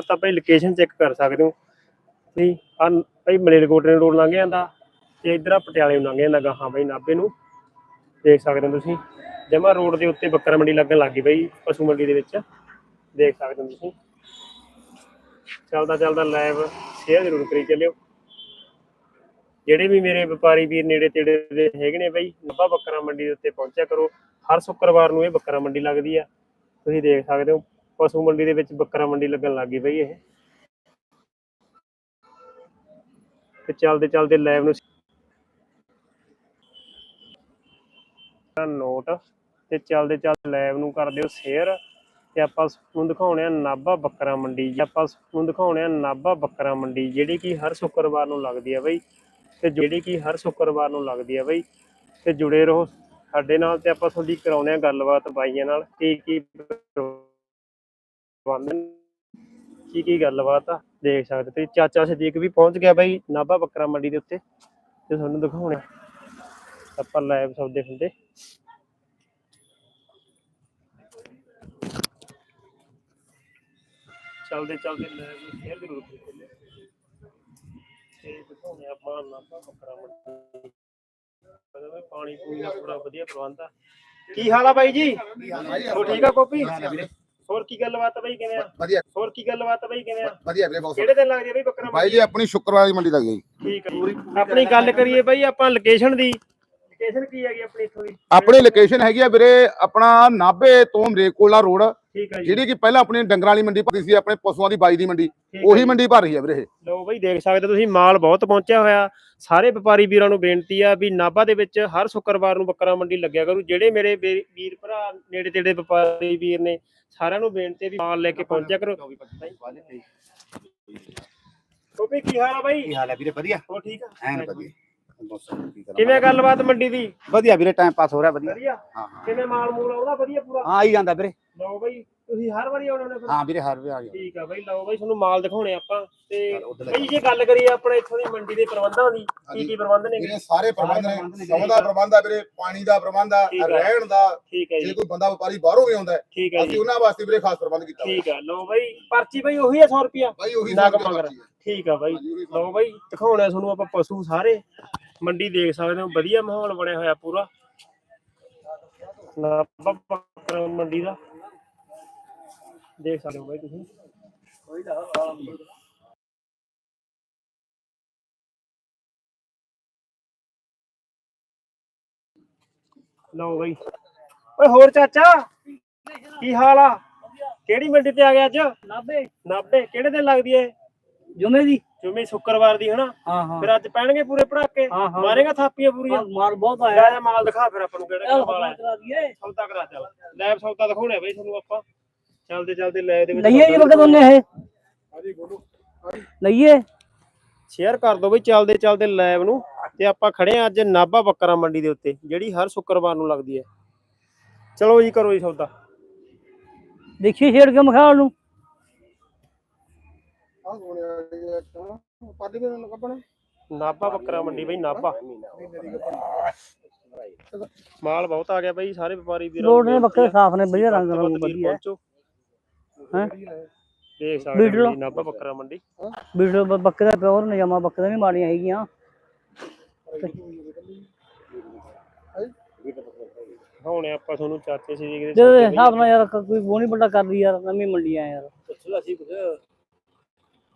ਤਾਂ ਭਾਈ location check ਕਰ ਸਕਦੇ ਹੋ। ਤੁਸੀਂ ਆ ਭਾਈ ਮਲੇਰਕੋਟਲੇ ਰੋਡ ਲੰਘ ਜਾਂਦਾ ਤੇ ਇਧਰ ਆ ਪਟਿਆਲੇ ਨੂੰ ਲੰਘ ਜਾਂਦਾ ਗਾਹਾਂ ਭਾਈ ਨਾਭੇ ਨੂੰ। ਦੇਖ ਸਕਦੇ ਹੋ ਤੁਸੀਂ। ਜਮਾ ਰੋਡ ਦੇ ਉੱਤੇ ਬੱਕਰਾ ਮੰਡੀ ਲੱਗਣ ਲੱਗ ਭਾਈ, ਪਸ਼ੂ ਮੰਡੀ ਦੇ ਵਿੱਚ। ਦੇਖ ਸਕਦੇ ਹੋ ਤੁਸੀਂ। ਚੱਲਦਾ ਚੱਲਦਾ ਲਾਈਵ ਸ਼ੇਅਰ ਜ਼ਰੂਰ ਕਰੀ ਚੱਲਿਓ। ਜਿਹੜੇ ਵੀ ਮੇਰੇ ਵਪਾਰੀ ਵੀਰ ਨੇੜੇ ਤੇੜੇ ਦੇ ਹੈਗੇ ਨੇ ਬਈ ਨੱਬਾ ਬੱਕਰਾ ਮੰਡੀ ਦੇ ਉੱਤੇ ਪਹੁੰਚਿਆ ਕਰੋ। ਹਰ ਸ਼ੁੱਕਰਵਾਰ ਨੂੰ ਇਹ ਬੱਕਰਾ ਮੰਡੀ ਲੱਗਦੀ ਆ। ਤੁਸੀਂ ਦੇਖ ਸਕਦੇ ਹੋ। ਪਸ਼ੂ ਮੰਡੀ ਦੇ ਵਿੱਚ ਬੱਕਰਾ ਮੰਡੀ ਲੱਗਣ ਲੱਗ ਗਈ ਬਈ ਇਹ। ਤੇ ਚੱਲਦੇ ਚੱਲਦੇ ਲਾਈਵ ਨੂੰ ਨੋਟ ਤੇ ਚੱਲਦੇ ਚੱਲਦੇ ਲਾਈਵ ਨੂੰ ਕਰ ਦਿਓ ਸ਼ੇਅਰ ਤੇ ਆਪਾਂ ਤੁਹਾਨੂੰ ਦਿਖਾਉਣੇ ਆ ਨਾਭਾ ਬੱਕਰਾ ਮੰਡੀ ਜੀ। ਆਪਾਂ ਤੁਹਾਨੂੰ ਦਿਖਾਉਣੇ ਆ ਨਾਭਾ ਬੱਕਰਾ ਮੰਡੀ, ਜਿਹੜੀ ਕਿ ਹਰ ਸ਼ੁੱਕਰਵਾਰ ਨੂੰ ਲੱਗਦੀ ਆ ਬਈ। ਤੇ ਜਿਹੜੀ ਕਿ ਹਰ ਸ਼ੁੱਕਰਵਾਰ ਨੂੰ ਲੱਗਦੀ ਆ ਬਈ। ਤੇ ਜੁੜੇ ਰਹੋ ਸਾਡੇ ਨਾਲ ਤੇ ਆਪਾਂ ਤੁਹਾਡੀ ਕਰਾਉਣੇ ਆ ਗੱਲਬਾਤ ਬਾਈਆਂ ਨਾਲ, ਕੀ ਕੀ ਨੇ, ਕੀ ਕੀ ਗੱਲਬਾਤ ਆ ਦੇਖ ਸਕਦੇ ਤੇ ਚਾਚਾ ਸਦੀਕ ਵੀ ਪਹੁੰਚ ਗਿਆ ਬਾਈ ਨਾਭਾ ਬੱਕਰਾ ਮੰਡੀ ਦੇ ਉੱਤੇ। ਤੇ ਤੁਹਾਨੂੰ ਦਿਖਾਉਣੇ। ਆਪਾਂ ਲਾਈਵ ਸੌਦੇ ਹੁੰਦੇ ਚੱਲਦੇ ਚੱਲਦੇ ਲਾਈਵ ਸ਼ੇਅਰ ਜ਼ਰੂਰ ਕਰੋ ਤੇ ਦਿਖਾਉਣੇ ਆ ਆਪਾਂ ਨਾਭਾ ਬੱਕਰਾ ਮੰਡੀ। ਕਹਿੰਦਾ ਵੀ ਪਾਣੀ ਪੂਣੀ ਦਾ ਪੂਰਾ ਵਧੀਆ ਪ੍ਰਬੰਧ ਆ। ਕੀ ਹਾਲ ਆ ਬਾਈ ਜੀ? ਠੀਕ ਆ ਕੋਪੀ ਹੋਰ ਕੀ ਗੱਲਬਾਤ ਆ ਬਾਈ ਕਿਵੇਂ ਆ? ਵਧੀਆ। ਹੋਰ ਕੀ ਗੱਲਬਾਤ ਆ ਬਾਈ ਕਿਵੇਂ ਆ? ਵਧੀਆ ਵੀਰੇ ਬਹੁਤ ਕਿਹੜੇ ਦਿਨ ਲੱਗਦੀ ਆ ਬਾਈ ਬੱਕਰਾ ਬਾਈ ਜੀ ਆਪਣੀ ਸ਼ੁੱਕਰਵਾਰ ਦੀ ਮੰਡੀ ਲੱਗ ਗਈ ਠੀਕ। ਆਪਣੀ ਗੱਲ ਕਰੀਏ ਬਾਈ ਆਪਾਂ ਲੋਕੇਸ਼ਨ ਦੀ। ਲੋਕੇਸ਼ਨ ਕੀ ਹੈਗੀ ਆਪਣੀ ਇੱਥੋਂ ਦੀ? ਆਪਣੀ ਲੋਕੇਸ਼ਨ ਹੈਗੀ ਆ ਵੀਰੇ ਆਪਣਾ ਨਾਭੇ ਤੋਂ ਮਰੇਕੋਲਾ ਰੋਡ ਠੀਕ ਹੈ ਜੀ। ਜਿਹੜੀ ਕਿ ਪਹਿਲਾਂ ਆਪਣੀ ਡੰਗਰਾਂ ਵਾਲੀ ਮੰਡੀ ਭਰਦੀ ਸੀ ਆਪਣੇ ਪਸ਼ੂਆਂ ਦੀ ਬਾਈ ਦੀ ਮੰਡੀ। ਉਹੀ। ਮੰਡੀ ਭਰ ਰਹੀ ਹੈ ਵੀਰੇ ਇਹ। ਲਓ ਬਾਈ ਦੇਖ ਸਕਦੇ ਹੋ ਤੁਸੀਂ ਮਾਲ ਬਹੁਤ ਪਹੁੰਚਿਆ ਹੋਇਆ। ਸਾਰੇ ਵਪਾਰੀ ਵੀਰਾਂ ਨੂੰ ਬੇਨਤੀ ਆ ਵੀ ਨਾਭਾ ਦੇ ਵਿੱਚ ਹਰ ਸ਼ੁੱਕਰਵਾਰ ਨੂੰ ਬੱਕਰਾ ਮੰਡੀ ਲੱਗਿਆ ਕਰੂ। ਜਿਹੜੇ ਮੇਰੇ ਵੀਰ ਭਰਾ ਨੇੜੇ ਤੇੜੇ ਵਪਾਰੀ ਵੀਰ ਨੇ ਸਾਰਿਆਂ ਨੂੰ ਬੇਨਤੀ ਹੈ ਵੀ ਮਾਲ ਲੈ ਕੇ ਪਹੁੰਚਿਆ ਕਰੋ। ਕੋਪੀ ਕੀ ਹਾਲ ਆ ਬਾਈ? ਕੀ ਹਾਲ ਹੈ ਵੀਰੇ? ਵਧੀਆ। ਹੋ ਠੀਕ ਆ? ਐਨ ਵਧੀਆ। ਕਿਵੇਂ ਗੱਲਬਾਤ ਮੰਡੀ ਦੀ? ਵਧੀਆ ਵੀਰੇ ਟਾਈਮ ਪਾਸ ਹੋ ਰਿਹਾ ਵਧੀਆ। ਵਧੀਆ। ਹਾਂ ਹਾਂ। ਕਿਵੇਂ ਮਾਲ ਮੂਲ ਆਉਂਦਾ? ਵਧੀਆ ਪੂਰਾ? ਹਾਂ ਆਈ ਜਾਂਦਾ ਵੀਰੇ। ਲਓ ਬਾਈ। ਤੁਸੀਂ ਹਰ ਵਾਰੀ ਆਉਣੇ ਨੇ ਫਿਰ? ਹਾਂ ਵੀਰੇ ਹਰ ਵੇ ਆ ਗਿਆ ਠੀਕ ਆ ਬਾਈ ਲਓ ਬਾਈ ਤੁਹਾਨੂੰ ਮਾਲ ਦਿਖਾਉਣੇ ਆਪਾਂ। ਤੇ ਬਾਈ ਜੇ ਗੱਲ ਕਰੀਏ ਆਪਣੇ ਇੱਥੋਂ ਦੀ ਮੰਡੀ ਦੇ ਪ੍ਰਬੰਧਾਂ ਦੀ ਕੀ ਕੀ ਪ੍ਰਬੰਧ ਨੇ? ਵੀਰੇ ਸਾਰੇ ਪ੍ਰਬੰਧ ਨੇ। ਨੇ ਸੌ ਦਾ ਪ੍ਰਬੰਧ ਆ ਵੀਰੇ ਪਾਣੀ ਦਾ ਪ੍ਰਬੰਧ ਆ ਆ। ਰਹਿਣ ਦਾ। ਜੇ। ਕੋਈ ਬੰਦਾ ਵਪਾਰੀ ਬਾਹਰੋਂ ਵੀ ਆਉਂਦਾ ਅਸੀਂ ਉਹਨਾਂ ਵਾਸਤੇ ਵੀਰੇ ਖਾਸ ਪ੍ਰਬੰਧ ਕੀਤਾ। ਠੀਕ ਆ। ਲਓ ਬਾਈ ਪਰਚੀ ਬਾਈ ਉਹੀ ਹੈ 100 ਰੁਪਿਆ ਬਾਈ ਉਹੀ। ਠੀਕ ਆ ਬਾਈ। ਲਓ ਬਾਈ ਦਿਖਾਉਣੇ ਆ ਤੁਹਾਨੂੰ ਆਪਾਂ ਪਸ਼ੂ ਸਾਰੇ। ਮੰਡੀ ਦੇਖ ਸਕਦੇ ਹੋ ਵਧੀਆ ਮਾਹੌਲ ਬਣਿਆ ਹੋਇਆ ਪੂਰਾ। ਨਾਭਾ ਬੱਕਰਾ ਮੰਡੀ ਦਾ। ਦੇਖ ਸਕਦੇ ਹੋ ਬਾਈ ਤੁਸੀਂ। ਲਓ ਬਾਈ। ਓਏ ਹੋਰ ਚਾਚਾ ਕੀ ਹਾਲ ਆ? ਕਿਹੜੀ ਮੰਡੀ ਤੇ ਆ ਗਿਆ ਅੱਜ? ਨਾਬੇ ਨਾਭੇ ਕਿਹੜੇ ਦਿਨ ਲੱਗਦੀ ਏ? ਜੁਮੇ ਦੀ। ਜੁਮੇ ਸ਼ੁੱਕਰਵਾਰ ਦੀ ਹਨਾ? ਹਾਂ ਹਾਂ। ਫਿਰ ਅੱਜ ਪੈਣਗੇ ਪੂਰੇ ਪੜਾਕੇ। ਮਾਰੇਗਾ ਥਾਪੀਆਂ ਪੂਰੀਆਂ? ਮਾਲ ਬਹੁਤ ਆਇਆ। ਮਾਲ ਦਿਖਾ ਫਿਰ ਆਪਾਂ ਨੂੰ ਕਿਹੜਾ ਕਰਾ ਦਈਏ। ਸੌਦਾ ਕਰਾ ਚੱਲ। ਲੈਬ ਸੌਦਾ ਦਿਖਾਉਣਾ ਬਈ ਤੁਹਾਨੂੰ ਆਪਾਂ। ਚੱਲਦੇ ਚੱਲਦੇ ਲੈ ਦੇ ਵਿੱਚ ਲਈਏ ਜੀ ਬਕੇ ਦੋਨੇ ਇਹ। ਲਈਏ। ਸ਼ੇਅਰ ਕਰ ਦਿਓ ਬਈ ਚੱਲਦੇ ਚੱਲਦੇ ਲੈਬ ਨੂੰ। ਤੇ ਆਪਾਂ ਖੜੇ ਆ ਅੱਜ ਨਾਭਾ ਬੱਕਰਾ ਮੰਡੀ ਦੇ ਉੱਤੇ ਜਿਹੜੀ ਹਰ ਸ਼ੁੱਕਰਵਾਰ ਨੂੰ ਲੱਗਦੀ ਹੈ। ਚਲੋ ਜੀ ਕਰੋ ਜੀ ਸੌਦਾ। ਦੇਖੀ ਛੇੜ ਕੇ ਮਖਾਲ ਨੂੰ ਨਾਭਾ ਬੱਕਰਾ ਮੰਡੀ ਬਈ ਨਾਭਾ। ਮਾਲ ਬਹੁਤ ਆ ਗਿਆ ਬਈ ਸਾਰੇ ਵਪਾਰੀ ਵੀਰਾਂ ਰੋਡ ਨੇ ਨੂੰ ਬੱਕਰੇ ਸਾਫ਼ ਨੇ ਵਧੀਆ ਰੰਗ ਵੀਰ ਵਧੀਆ। ਪਹੁੰਚੋ। ਹੈ? ਦੇਖ ਸਕਦੇ ਵੀਡੀਓ। ਹੋ ਜੀ ਨਾਭਾ ਬੱਕਰਾ ਮੰਡੀ। ਵੀਡੀਓ ਬ- ਬੱਕਰੇ ਪਿਓਰ ਨੇ ਜਮਾ ਬੱਕਰੇ ਨਹੀਂ ਮਾੜੀਆਂ ਹੈਗੀਆਂ। ਦਿਖਾਉਣੇ ਆਪਾਂ ਤੁਹਾਨੂੰ ਚਾਚੇ ਸੀ ਦੇ ਜਿਹਦੇ ਹਿਸਾਬ ਨਾਲ ਯਾਰ ਕ- ਕੋਈ ਬੋਣੀ ਵੱਡਾ ਕਰਦੀ ਯਾਰ ਨਵੀਂ ਮੰਡੀ ਆ ਯਾਰ।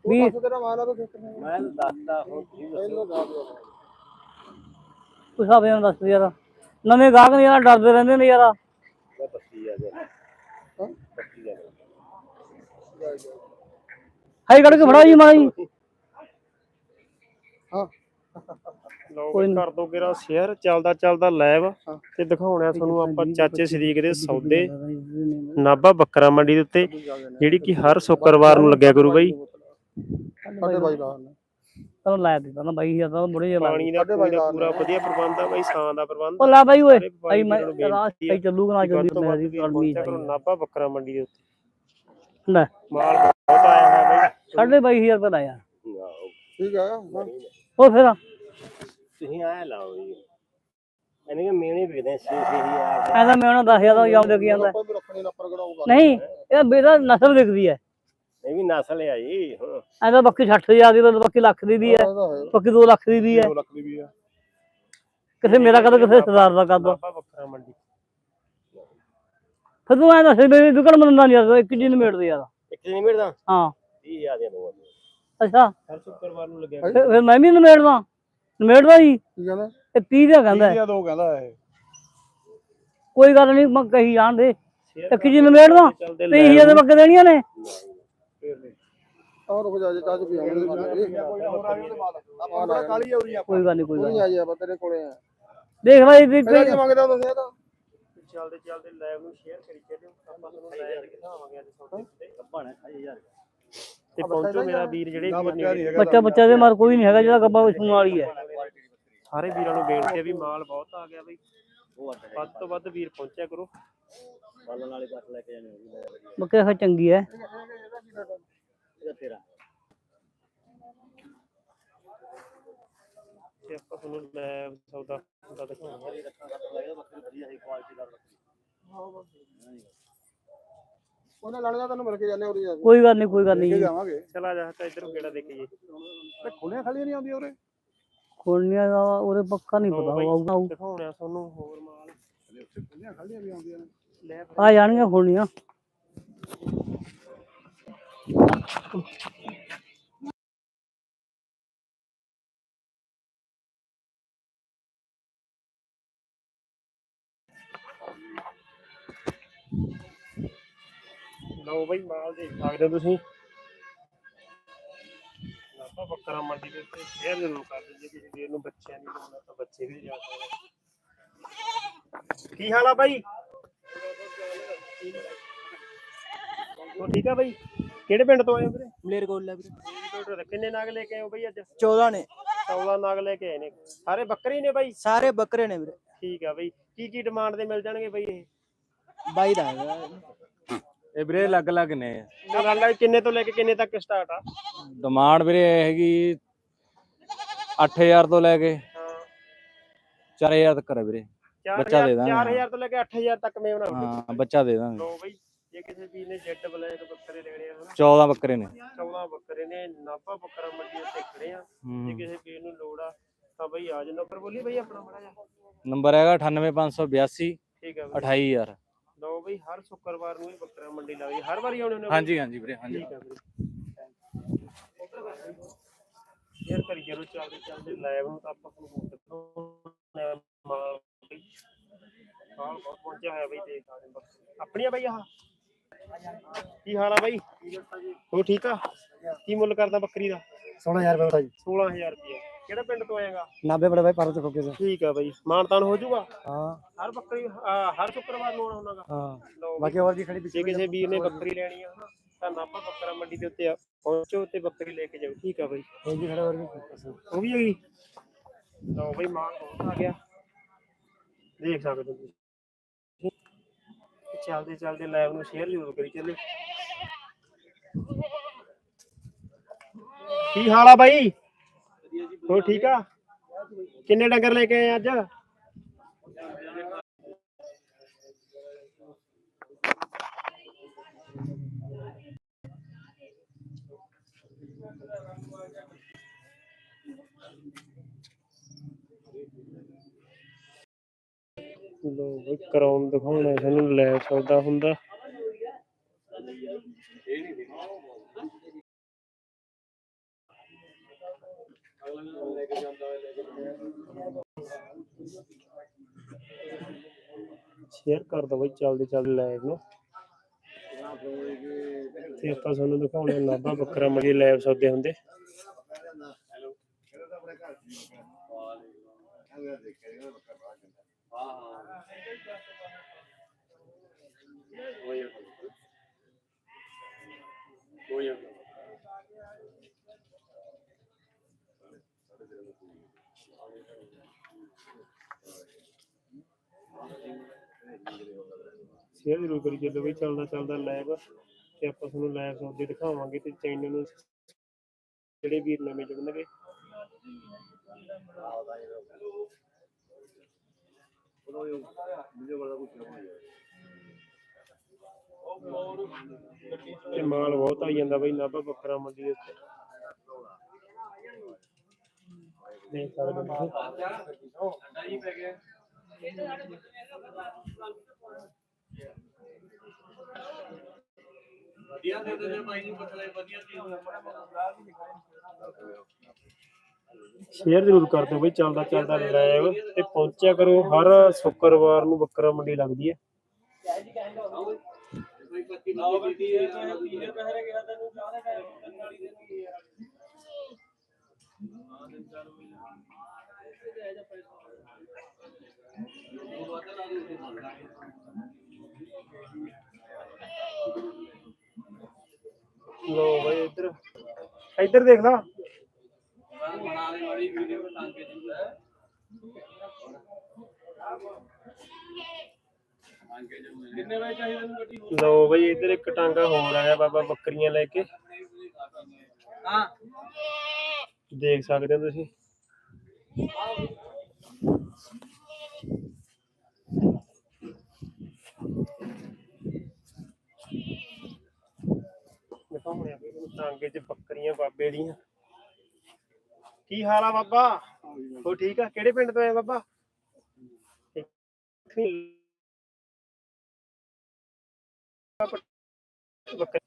ਵੀ ਤੇਰਾ ਮਾਲ ਆ ਬਈ ਮੈਂ ਦੱਸਦਾ ਹੁਣ ਉਸ ਹਿਸਾਬ ਨਾਲ ਦੱਸ ਯਾਰ। ਨਵੇਂ ਗਾਹਕ ਨੇ ਯਾਰ ਡਰਦੇ ਰਹਿੰਦੇ ਨੇ ਯਾਰ। ਹਾਈ ਕੱਢ ਕੇ ਫੜਾ ਜੀ ਮਾੜਾ ਜੀ। ਲਓ ਬਈ ਕਰ ਦੋ ਗੇਰਾ ਸ਼ੇਅਰ ਚੱਲਦਾ ਚੱਲਦਾ ਲਾਈਵ ਤੇ ਦਿਖਾਉਣੇ ਆ ਤੁਹਾਨੂੰ ਆਪਾਂ ਚਾਚੇ ਸਦੀਕ ਦੇ ਸੌਦੇ ਨਾਭਾ ਬੱਕਰਾ ਮੰਡੀ ਦੇ ਉੱਤੇ ਜਿਹੜੀ ਕਿ ਹਰ ਸ਼ੁੱਕਰਵਾਰ ਨੂੰ ਲੱਗਿਆ ਕਰੂ ਬਈ। ਸਾਡੇ ਬਾਈ ਦਾ। ਤੈਨੂੰ ਲੈ ਦਿੱਤਾ ਨਾ ਬਾਈ ਬੁੜੇ ਜਿਹਾ ਪਾਣੀ ਦਾ ਪੂਰਾ ਵਧੀਆ ਪ੍ਰਬੰਧ ਆ ਬਈ ਛਾਂ ਦਾ ਪ੍ਰਬੰਧ ਉਹ ਲੈ ਬਾਈ ਓਏ। ਸਾਰੇ ਵਪਾਰੀ ਮੈਂ ਵੀਰਾਂ ਨੂੰ ਬੇਨਤੀ ਆ ਚੱਲੂਗਾ ਨਾ ਵੱਧ ਚੱਲੂ ਤੋਂ ਵੱਧ ਮੇਰੀ ਵੀਰ ਗਰਮੀ ਪਹੁੰਚਿਆ ਕਰੋ ਨਾਭਾ ਬੱਕਰਾ ਮੰਡੀ ਦੇ ਉੱਤੇ। ਲੈ। ਮਾਲ ਬਹੁਤ ਆਇਆ ਹੋਇਆ ਬਈ। ਸਾਢੇ ਬਾਈ ਹਜ਼ਾਰ ਰੁਪਏ ਲਾਇਆ। ਠੀਕ ਆ ਉਹ ਫਿਰ? ਤੁਸੀਂ ਆਏ ਲਾਓ ਜੀ। ਇਹਨੇ ਕਿ ਮੇਵਣੇ ਵਿਕਦੇ ਸੀ ਸੀ ਆ ਐਦਾ ਮੈਂ ਉਹਨਾਂ 10000 ਦਾ ਜਾਮ ਦੇ ਕੇ ਜਾਂਦਾ। ਆਪਾਂ ਵੀ ਰੱਖਣੇ ਨਾ ਪ੍ਰਗੜਾਊਗਾ ਨਹੀਂ ਇਹ ਬੇਦਾ ਨਸਲ ਵਿਕਦੀ ਹੈ। ਇਹ ਵੀ ਨਸਲ ਹੈ ਜੀ ਹੁਣ ਐਂ ਤਾਂ ਬੱਕੀ 60000 ਦੀ ਤਾਂ ਬੱਕੀ ਲੱਖ ਦੀ ਵੀ ਹੈ ਬੱਕੀ 2 ਲੱਖ ਦੀ ਵੀ ਹੈ। 2 ਲੱਖ ਦੀ ਵੀ ਆ ਕਿਸੇ ਮੇਰਾ ਕਦ ਕਿਸੇ ਸਰਦਾਰ ਦਾ ਕਦ? ਨਾਭਾ ਬੱਕਰਾ ਮੰਡੀ। ਤੂੰ ਐਂ ਦੱਸ ਮੇਰੀ ਦੁਕਾਨ ਮੰਨਦਾ ਨਹੀਂ ਯਾਰ ਇੱਕ ਜੀ ਨਿਮੇੜ ਦੇ ਯਾਰ। ਇੱਕ ਨਹੀਂ ਮਿਲਦਾ ਹਾਂ। 30000 ਦੀਆਂ ਦੋ ਅੱਛਾ। ਹਰ ਸ਼ੁੱਕਰਵਾਰ ਨੂੰ ਲੱਗਿਆ। ਫਿਰ ਫਿਰ ਮੈਂ ਵੀ ਨਿਮੇੜਦਾ ਨਿਮੇੜਦਾ ਜੀ ਕੀ ਕਹਿੰਦਾ? ਇਹ 30 ਦਾ ਕਹਿੰਦਾ ਹੈ। ਇਹ ਦੋ ਕਹਿੰਦਾ ਇਹ। ਕੋਈ ਗੱਲ ਨਹੀਂ ਮੈਂ ਕਹੀ ਜਾਣ ਦੇ। ਇੱਕ ਜੀ ਨਿਮੇੜਦਾ ਚੱਲਦੇ ਤੇ ਇਹ ਦੇ ਬੱਕੇ ਦੇਣੀਆਂ ਨੇ। ਔਰ ਰੁਕ ਜਾ ਜੇ ਚਾਹ ਪੀ ਆਉਂਦੇ ਕੋਈ ਹੋਰ ਆ ਗਿਆ ਤੇ ਮਾਲ ਆਪਾਂ ਕਾਲੀ ਆਉਰੀ ਆਪਾਂ। ਕੋਈ ਗੱਲ ਨਹੀਂ ਕੋਈ ਗੱਲ ਨਹੀਂ ਨੀ। ਆਈ ਆਪਾਂ ਤੇਰੇ ਕੋਲੇ ਆ। ਦੇਖ ਲੈ ਜੀ ਮੰਗਦਾ ਇਹ ਤਾਂ? ਚੱਲਦੇ ਚੱਲਦੇ ਲਾਈਵ ਨੂੰ ਸ਼ੇਅਰ ਕਰੀ ਚੱਲਿਓ ਆਪਾਂ ਤੁਹਾਨੂੰ ਲਾਈਵ ਦਿਖਾਵਾਂਗੇ ਅੱਜ ਤੁਹਾਡੇ ਕੱਪਾਣਾ 8000 ਤੇ ਪਹੁੰਚੋ ਮੇਰਾ ਵੀਰ ਜਿਹੜੇ ਬੱਚਾ ਬੱਚਾ ਦੇ ਮਾਰ ਕੋਈ ਨਹੀਂ ਹੈਗਾ ਜਿਹੜਾ ਗੱਬਾ ਸੂਣ ਵਾਲੀ ਹੈ ਸਾਰੇ ਵੀਰਾਂ ਨੂੰ ਬੇਨਤੀ ਹੈ ਵੀ ਮਾਲ ਬਹੁਤ ਆ ਗਿਆ ਬਈ। ਵੱਧ ਤੋਂ ਵੱਧ ਵੀਰ ਪਹੁੰਚਿਆ ਕਰੋ। ਬਾਲਣ ਵਾਲੇ ਪਾਸ ਲੈ ਕੇ ਜਾਣੇ ਉਹ ਵੀ ਲੈ ਜਾਣੇ। ਬੱਕੇ ਖਾ ਚੰਗੀ ਹੈ। ਇਹਦਾ ਤੇਰਾ। ਤੇ ਆਪਾਂ ਤੁਹਾਨੂੰ ਲਾਈਵ ਸੌਦਾ ਹੁੰਦਾ ਦਿਖਾਵਾਂਗੇ ਬੱਕਰੀ ਵਧੀਆ ਹੈ ਕੁਆਲਿਟੀ ਦਾ ਉਹਨਾਂ ਲੜਦਾ ਤੈਨੂੰ ਮਿਲ ਕੇ ਜਾਂਦੇ ਉਰੀ ਜਾ ਕੋਈ ਗੱਲ ਨਹੀਂ ਕੋਈ ਗੱਲ ਨਹੀਂ। ਜਾਵਾਂਗੇ। ਚਲਾ ਜਾ ਤਾਂ ਇਧਰੋਂ ਗੇੜਾ ਦੇ ਕੇ ਜੀ ਤੇ ਖੁੱਲੀਆਂ ਖਾਲੀਆਂ ਨਹੀਂ ਆਉਂਦੀਆਂ ਉਰੇ? ਕੋਣੀਆਂ ਦਾ ਉਹਦੇ ਪੱਕਾ ਨਹੀਂ ਪਤਾ ਆਊਗਾ ਆਊ। ਦਿਖਾਉਣਾ ਤੁਹਾਨੂੰ ਹੋਰ ਮਾਲ। ਖੁੱਲੀਆਂ ਖਾਲੀਆਂ ਵੀ ਆਉਂਦੀਆਂ ਨੇ। ਲੈ ਆ ਜਾਣਗੀਆਂ ਖੋਣੀਆਂ ਲਓ ਬਈ ਮਾਲ ਦੇਖ ਸਕਦੇ ਹੋ ਤੁਸੀਂ। ਆਪਾਂ ਬੱਕਰਾ ਮੰਡੀ ਦੇ ਉੱਤੇ ਸ਼ੇਅਰ ਜ਼ਰੂਰ ਕਰ ਦਿਓ ਜੇ ਕਿਸੇ ਵੀਰ ਨੂੰ ਬੱਚਿਆਂ ਦੀ ਲੋੜ ਹੈ ਤਾਂ ਬੱਚੇ ਵੀ ਜਾ ਸਕਦੇ ਕੀ ਹਾਲ ਆ ਬਾਈ? ਹੋ ਠੀਕ ਆ ਬਾਈ? ਕਿਹੜੇ ਪਿੰਡ ਤੋਂ ਆਏ ਹੋ ਵੀਰੇ? ਮਲੇਰ ਕੋਲ ਵੀਰੇ। ਕਿੰਨੇ ਨਾਗ ਲੈ ਕੇ ਆਏ ਹੋ ਬਾਈ ਅੱਜ? 14 ਨੇ। 14 ਨਾਗ ਲੈ ਕੇ ਆਏ ਨੇ। ਸਾਰੇ ਬੱਕਰੇ ਨੇ ਬਾਈ? ਸਾਰੇ ਬੱਕਰੇ ਨੇ ਵੀਰੇ। ਠੀਕ ਆ ਬਾਈ। ਕੀ ਕੀ ਡਿਮਾਂਡ ਦੇ ਮਿਲ ਜਾਣਗੇ ਬਾਈ ਇਹ? ਬਾਈ ਦਾ ਇਹ ਵੀਰੇ ਅਲੱਗ ਅਲੱਗ ਨੇ। ਹੈ ਕਿੰਨੇ ਤੋਂ ਲੈ ਕੇ ਕਿੰਨੇ ਤੱਕ ਸਟਾਰਟ ਆ? ਡਿਮਾਂਡ ਵੀਰੇ ਹੈਗੀ 8000 ਤੋਂ ਲੈ ਕੇ ਹਾਂ। 4000 ਤੱਕ ਹੈ ਵੀਰੇ। ਬੱਚਾ ਦੇ ਦਾਂਗੇ, 4000 ਤੋਂ ਲੈ ਕੇ 8000 ਤੱਕ ਮੇਵਨਾ ਹਾਂ ਬੱਚਾ ਦੇ ਦਾਂਗੇ। ਲੋ ਬਈ ਜੇ ਕਿਸੇ ਵੀਰ ਨੇ ਜੈਟ ਬਲੈਕ ਬੱਕਰੇ ਲੈਣੇ ਆ ਹਨਾ। 14 ਬੱਕਰੇ ਨੇ। 14 ਬੱਕਰੇ ਨੇ ਨਾਭਾ ਬੱਕਰਾ ਮੰਡੀ ਉੱਤੇ ਖੜੇ ਆ। ਜੇ ਹੂੰ। ਕਿਸੇ ਵੀਰ ਨੂੰ ਲੋੜ ਆ ਤਾਂ ਬਈ ਆ ਜਾਓ। ਨੰਬਰ ਬੋਲੀ ਬਈ ਆਪਣਾ ਮੜਾ ਜਾ ਨੰਬਰ ਹੈਗਾ 98582 ਠੀਕ ਬਈ। 28000 ਲੋ ਬਈ ਹਰ ਸ਼ੁੱਕਰਵਾਰ ਨੂੰ ਇਹ ਬੱਕਰਾ ਮੰਡੀ ਲੱਗਦੀ ਹਰ ਵਾਰੀ ਆਉਣੇ ਨੇ ਹਾਂਜੀ ਹਾਂਜੀ ਵੀਰੇ ਹਾਂਜੀ। ਠੀਕ ਆ ਵੀਰੇ। ਸ਼ੇਅਰ ਕਰੀ ਜਰੂਰ ਚੱਲਦੇ ਚੱਲਦੇ ਲਾਈਵ ਨੂੰ ਤਾਂ ਆਪਾਂ ਨੂੰ ਹੋਰ ਦਿਖਾਉਣਾ ਮਾਲ ਬਈ। ਮਾਲ ਬਹੁਤ ਪਹੁੰਚਿਆ ਹੋਇਆ ਬਈ ਦੇਖ ਬੱਕਰੇ। ਆਪਣੀਆਂ ਬਈ ਆਹ? ਕੀ ਹਾਲ ਆ ਬਾਈ? ਹੋ ਠੀਕ ਆ? ਕੀ ਮੁੱਲ ਕਰਦਾ ਬੱਕਰੀ ਦਾ? 16000 ਰੁਪਏ ਦਾ ਜੀ। 16000 ਰੁਪਏ ਕਿਹੜਾ ਪਿੰਡ ਤੋਂ ਆਏਗਾ? ਨਾਬੇ ਬੜੇ ਬਾਈ ਪਰਤ ਠੀਕ ਆ ਬਾਈ। ਮਾਨਤਾਨ ਹੋ ਜਾਊਗਾ? ਹਾਂ। ਹਰ ਬੱਕਰੀ ਹਰ ਸ਼ੁੱਕਰਵਾਰ ਨੂੰ ਆਉਣਾ ਹੁੰਦਾਗਾ? ਹਾਂ। ਲਓ ਬਾਕੀ ਹੋਰ ਦੀ ਖੜੀ ਜੇ ਪਿੱਛੇ ਕਿਸੇ ਵੀਰ ਨੇ ਬੱਕਰੀ ਲੈਣੀ ਆ ਤਾਂ ਨਾਪਾ ਬੱਕਰਾ ਮੰਡੀ ਦੇ ਉੱਤੇ ਆ- ਪਹੁੰਚੋ ਤੇ ਬੱਕਰੀ ਲੈ ਕੇ ਜਾਓ। ਠੀਕ ਆ ਬਾਈ। ਹੋਰ ਵੀ ਖੜਾ ਹੋਰ ਵੀ ਉਹ ਵੀ ਹੈਗੀ? ਲਓ ਬਈ ਮਾਲ ਬਹੁਤ ਆ ਗਿਆ। ਦੇਖ ਸਕਦੇ ਹੋ ਤੁਸੀਂ। ਚੱਲਦੇ ਚੱਲਦੇ ਲਾਈਵ ਨੂੰ ਸ਼ੇਅਰ ਜ਼ਰੂਰ ਕਰੀ ਚੱਲੇ। ਕੀ ਹਾਲ ਆ ਬਾਈ? ਹੋ ਠੀਕ ਆ ਕਿੰਨੇ ਡੰਗਰ ਲੈ ਕੇ ਆਏ ਅੱਜ ਲੋ ਬਈ ਕਰਾਉਣ ਦਿਖਾਉਣਾ ਸਾਨੂੰ ਲੈ ਸੌਦਾ ਹੁੰਦਾ ਸ਼ੇਅਰ ਕਰ ਦੋ ਬਈ, ਚੱਲਦੇ ਚੱਲਦੇ ਲਾਈਵ ਨੂੰ। ਤੇ ਆਪਾਂ ਤੁਹਾਨੂੰ ਦਿਖਾਉਣੇ ਨਾਭਾ ਬੱਕਰਾ ਮੜੀ ਲਾਈਵ ਸੌਦੇ ਹੁੰਦੇ। ਸ਼ੇਅਰ ਜ਼ਰੂਰ ਕਰੀ ਚੱਲੋ ਬਈ ਚੱਲਦਾ ਚੱਲਦਾ ਲਾਈਵ ਤੇ ਆਪਾਂ ਤੁਹਾਨੂੰ ਲਾਈਵ ਸੌਦੇ ਦਿਖਾਵਾਂਗੇ ਤੇ ਚੈਨਲ ਨੂੰ ਜਿਹੜੇ ਵੀਰ ਨਵੇਂ ਜੁੜਨਗੇ। ਤੇ ਮਾਲ ਬਹੁਤ ਆਈ ਜਾਂਦਾ ਬਈ, ਨਾਭਾ ਬੱਕਰਾ ਮੰਡੀ ਦੇ ਉੱਤੇ। ਦੇਖ ਸਕਦੇ ਹੋ ਤੁਸੀਂ। ਸ਼ੇਅਰ ਜ਼ਰੂਰ ਕਰ ਦਿਓ ਬਈ ਚੱਲਦਾ ਚੱਲਦਾ ਲਾਈਵ ਤੇ ਪਹੁੰਚਿਆ ਕਰੋ। ਹਰ ਸ਼ੁੱਕਰਵਾਰ ਨੂੰ ਬੱਕਰਾ ਮੰਡੀ ਲੱਗਦੀ ਹੈ। ਲੋ ਬਈ ਇੱਧਰ। ਇੱਧਰ ਦੇਖ ਲਾ। ਲੋ ਬਈ ਇੱਧਰ ਇੱਕ ਟਾਂਗਾ ਹੋਰ ਆਇਆ ਬਾਬਾ ਬੱਕਰੀਆਂ ਲੈ ਕੇ। ਹਾਂ ਦੇਖ ਸਕਦੇ ਹੋ ਤੁਸੀਂ। ਦਿਖਾਉਣੇ ਆ ਮੈਨੂੰ ਟਾਂਗੇ 'ਚ ਬੱਕਰੀਆਂ, ਬਾਬੇ ਦੀਆਂ। ਕੀ ਹਾਲ ਆ ਬਾਬਾ? ਹੋ ਠੀਕ ਆ? ਕਿਹੜੇ ਪਿੰਡ ਤੋਂ ਆਏ ਬਾਬਾ? ਬੱਕਰੀ